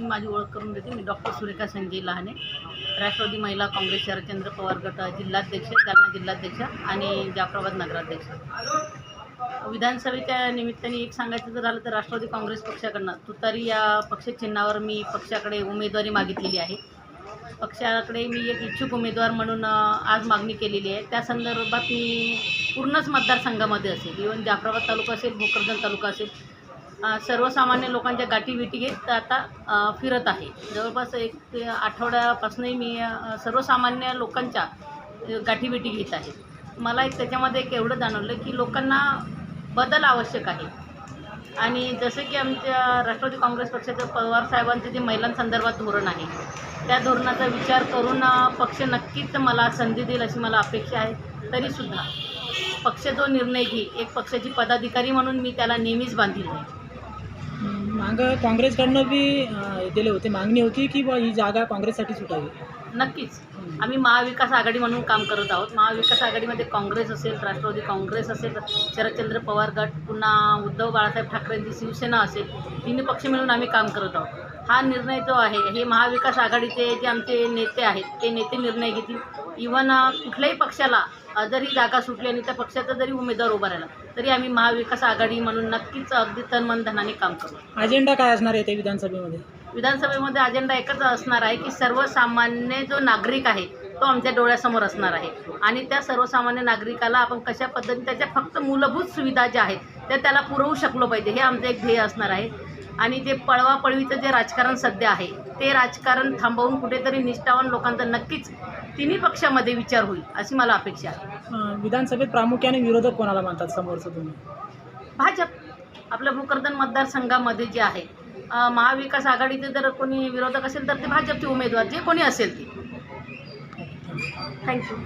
माझी ओळख करून देते. मी डॉक्टर सुरेखा संजय लहाने. राष्ट्रवादी महिला काँग्रेस शरदचंद्र पवार गट जिल्हाध्यक्ष जालना जिल्हाध्यक्ष आणि जाफराबाद नगराध्यक्ष. विधानसभेच्या निमित्ताने एक सांगायचं जर झालं तर राष्ट्रवादी काँग्रेस पक्षाकडनं तुतारी या पक्षचिन्हावर मी पक्षाकडे उमेदवारी मागितलेली आहे. पक्षाकडे मी एक इच्छुक उमेदवार म्हणून आज मागणी केलेली आहे. त्या संदर्भात मी पूर्णच मतदारसंघामध्ये असेल. इवन जाफराबाद तालुका असेल भोकरदन तालुका असेल सर्वसामान्य लोकांच्या गाठीभेटी घेत आता फिरत आहे. जवळपास एक ते आठवड्यापासूनही मी सर्वसामान्य लोकांच्या गाठी गाठीभेटी घेत आहे. मला एक त्याच्यामध्ये एक एवढं जाणवलं की लोकांना बदल आवश्यक आहे. आणि जसं की आमच्या राष्ट्रवादी काँग्रेस पक्षाचं पवार साहेबांचं जे महिलांसंदर्भात धोरण आहे त्या धोरणाचा विचार करून पक्ष नक्कीच मला संधी देईल अशी मला अपेक्षा आहे. तरीसुद्धा पक्ष जो निर्णय घेईल एक पक्षाची पदाधिकारी म्हणून मी त्याला नेहमीच बांधील आहे. मागं काँग्रेसकडनं बी अं, दिले होते. मागणी होती की बा ही जागा काँग्रेससाठी सुटावी. नक्कीच. आम्ही महाविकास आघाडी म्हणून काम करत आहोत. महाविकास आघाडीमध्ये काँग्रेस असेल राष्ट्रवादी काँग्रेस असेल शरदचंद्र पवार गट पुन्हा उद्धव बाळासाहेब ठाकरेंची शिवसेना असेल तिन्ही पक्ष मिळून आम्ही काम करत आहोत. हा निर्णय जो आहे हे महाविकास आघाडीचे जे आमचे नेते आहेत ते नेते निर्णय घेतील. इव्हन कुठल्याही पक्षाला अ, जरी जागा सुटली आणि त्या पक्षाचा जरी उमेदवार उभा राहिला तरी आम्ही महाविकास आघाडी म्हणून नक्कीच अगदी तन मन धनाने काम करू. अजेंडा काय असणार आहे ते विधानसभेमध्ये? विधानसभेमध्ये अजेंडा एकच असणार आहे की सर्वसामान्य जो नागरिक आहे तो आमच्या डोळ्यासमोर असणार आहे. आणि त्या सर्वसामान्य नागरिकाला आपण कशा पद्धतीने त्याच्या फक्त मूलभूत सुविधा ज्या आहेत त्या त्याला पुरवू शकलो पाहिजे हे आमचं एक ध्येय असणार आहे. आणि जे पळवापळवीचं जे राजकारण सध्या आहे ते राजकारण थांबवून कुठेतरी निष्ठावान लोकांचा नक्कीच तिन्ही पक्षामध्ये विचार होईल अशी मला अपेक्षा आहे. विधानसभेत प्रामुख्याने विरोधक कोणाला मानतात समोरचं तुम्ही? भाजप. आपल्या भोकरदन मतदारसंघामध्ये जे आहे महाविकास आघाडीचे जर कोणी विरोधक असेल तर ते भाजपचे उमेदवार जे कोणी असेल ते. थँक्यू.